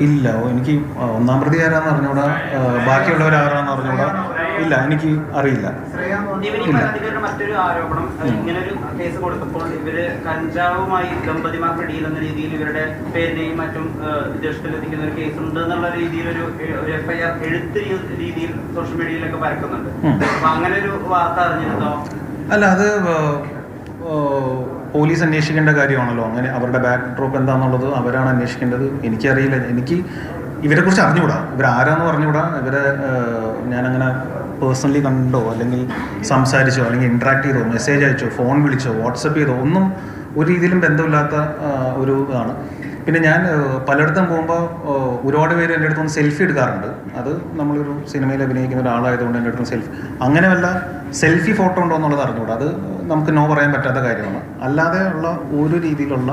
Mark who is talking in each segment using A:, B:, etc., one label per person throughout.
A: ഇല്ല എനിക്ക് ഒന്നാം പ്രതി ആരാന്ന് അറിഞ്ഞൂടാ ബാക്കിയുള്ളവർ ആരാന്ന് അറിഞ്ഞൂടാ? ഇല്ല എനിക്ക് അറിയില്ല. ഇല്ല.
B: മറ്റൊരു ആരോപണം. ഇങ്ങനെ ഒരു കേസ് കൊടുത്തപ്പോൾ ഇവർ കഞ്ചാവുമായി ദമ്പതിമാർ പിടിയിലെന്ന രീതിയിൽ ഇവരുടെ പേരിനെയും മറ്റും ജ്യേഷ്ഠലെത്തിക്കുന്ന ഒരു കേസ് ഉണ്ട് എന്നുള്ള രീതിയിൽ ഒരു ഒരു എഫ്ഐആർ എഴുത്ത് രീതിയിൽ സോഷ്യൽ മീഡിയയിലൊക്കെ പരക്കുന്നുണ്ട്. അപ്പൊ അങ്ങനെ ഒരു വാർത്ത അറിഞ്ഞിരുന്നോ?
A: അല്ല അത് പോലീസ് അന്വേഷിക്കേണ്ട കാര്യമാണല്ലോ. അങ്ങനെ അവരുടെ ബാക്ക് ഡ്രോപ്പ് എന്താണെന്നുള്ളത് അവരാണ് അന്വേഷിക്കേണ്ടത്. എനിക്കറിയില്ല. എനിക്ക് ഇവരെക്കുറിച്ച് അറിഞ്ഞുകൂടാ. ഇവർ ആരാന്ന് പറഞ്ഞുകൂടാ. ഇവരെ ഞാനങ്ങനെ പേഴ്സണലി കണ്ടോ? അല്ലെങ്കിൽ സംസാരിച്ചോ? അല്ലെങ്കിൽ ഇൻട്രാക്ട് ചെയ്തോ? മെസ്സേജ് അയച്ചോ? ഫോൺ വിളിച്ചോ? വാട്സപ്പ് ചെയ്തോ? ഒന്നും ഒരു രീതിയിലും ബന്ധമില്ലാത്ത ഒരു ഇതാണ്. പിന്നെ ഞാൻ പലയിടത്തും പോകുമ്പോൾ ഒരുപാട് പേര് എന്റെ അടുത്ത് സെൽഫി എടുക്കാറുണ്ട്. അത് നമ്മളൊരു സിനിമയിൽ അഭിനയിക്കുന്ന ഒരാളായതുകൊണ്ട് എന്റെ അടുത്ത് സെൽഫി അങ്ങനെ വല്ല സെൽഫി ഫോട്ടോ ഉണ്ടോ എന്നുള്ളത് അറിഞ്ഞുകൂടാ. അത് നമുക്ക് നോ പറയാൻ പറ്റാത്ത കാര്യമാണ്. അല്ലാതെ ഉള്ള ഒരു രീതിയിലുള്ള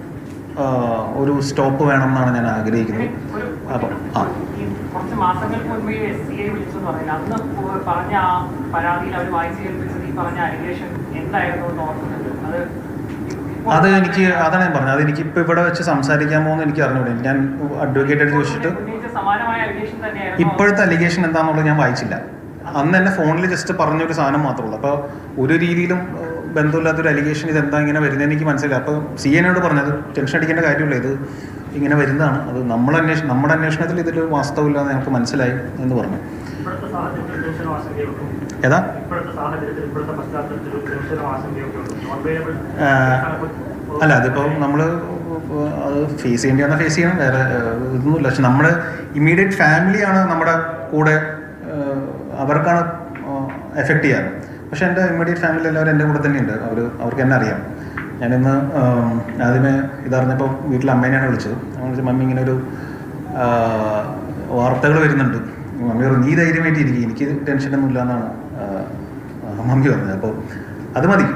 A: ഒരു സ്റ്റോപ്പ് വേണം എന്നാണ് ഞാൻ ആഗ്രഹിക്കുന്നത്. അപ്പം ആ.
C: കുറച്ച് മാസങ്ങൾക്ക് മുൻപ് എസ് സി ഐ വിളിച്ചെന്ന് പറയുന്നത്. അന്ന് പറഞ്ഞ ആ പരാതിയിൽ അവർ വായിച്ച് കേൾപ്പിച്ചത് ഈ പറഞ്ഞ അലിഗേഷൻ എന്തായിരുന്നു എന്ന് ഓർക്കുന്നുണ്ട്. അത്
A: എനിക്ക് അതാണ് ഞാൻ പറഞ്ഞത്. അത് എനിക്ക് ഇപ്പോൾ ഇവിടെ വെച്ച് സംസാരിക്കാൻ പോകുന്ന എനിക്ക് അറിഞ്ഞൂടെ. ഞാൻ അഡ്വക്കേറ്റ് എടുത്ത് ചോദിച്ചിട്ട് ഇപ്പോഴത്തെ അലിഗേഷൻ എന്താണെന്നുള്ളത് ഞാൻ വായിച്ചില്ല. അന്ന് എന്നെ ഫോണിൽ ജസ്റ്റ് പറഞ്ഞൊരു സാധനം മാത്രമേ ഉള്ളൂ. അപ്പോൾ ഒരു രീതിയിലും ബന്ധമില്ലാത്തൊരു അലിഗേഷൻ ഇത് എന്താ ഇങ്ങനെ വരുന്നത് എനിക്ക് മനസ്സിലായി അപ്പോൾ സി എന്നോട് പറഞ്ഞത് ടെൻഷൻ അടിക്കേണ്ട കാര്യമില്ല ഇത് ഇങ്ങനെ വരുന്നതാണ്. അത് നമ്മൾ അന്വേഷണം നമ്മുടെ അന്വേഷണത്തിൽ ഇതിൽ വാസ്തവമില്ലാന്ന് ഞങ്ങൾക്ക് മനസ്സിലായി എന്ന് പറഞ്ഞു. ഏതാ? അല്ല അതിപ്പോൾ നമ്മൾ അത് ഫേസ് ചെയ്യേണ്ടി വന്നാൽ ഫേസ് ചെയ്യണം. വേറെ ഇതൊന്നുമില്ല. പക്ഷെ നമ്മുടെ ഇമ്മീഡിയറ്റ് ഫാമിലിയാണ് നമ്മുടെ കൂടെ അവർക്കാണ് എഫക്റ്റ് ചെയ്യാറ്. പക്ഷെ എന്റെ ഇമ്മീഡിയറ്റ് ഫാമിലി എല്ലാവരും എന്റെ കൂടെ തന്നെയുണ്ട്. അവർ അവർക്ക് എന്നെ അറിയാം. ഞാനിന്ന് ആദ്യമേ ഇതറിഞ്ഞപ്പോൾ വീട്ടിൽ അമ്മേനെയാണ് വിളിച്ചത്. അമ്മ വിളിച്ചു മമ്മി ഇങ്ങനെ ഒരു വാർത്തകൾ വരുന്നുണ്ട്. മമ്മി പറഞ്ഞു നീ ധൈര്യമായിട്ട് ഇരിക്കും എനിക്ക് ടെൻഷനൊന്നും ഇല്ല എന്നാണ് മമ്മി പറഞ്ഞത്. അപ്പോൾ അത് മതി.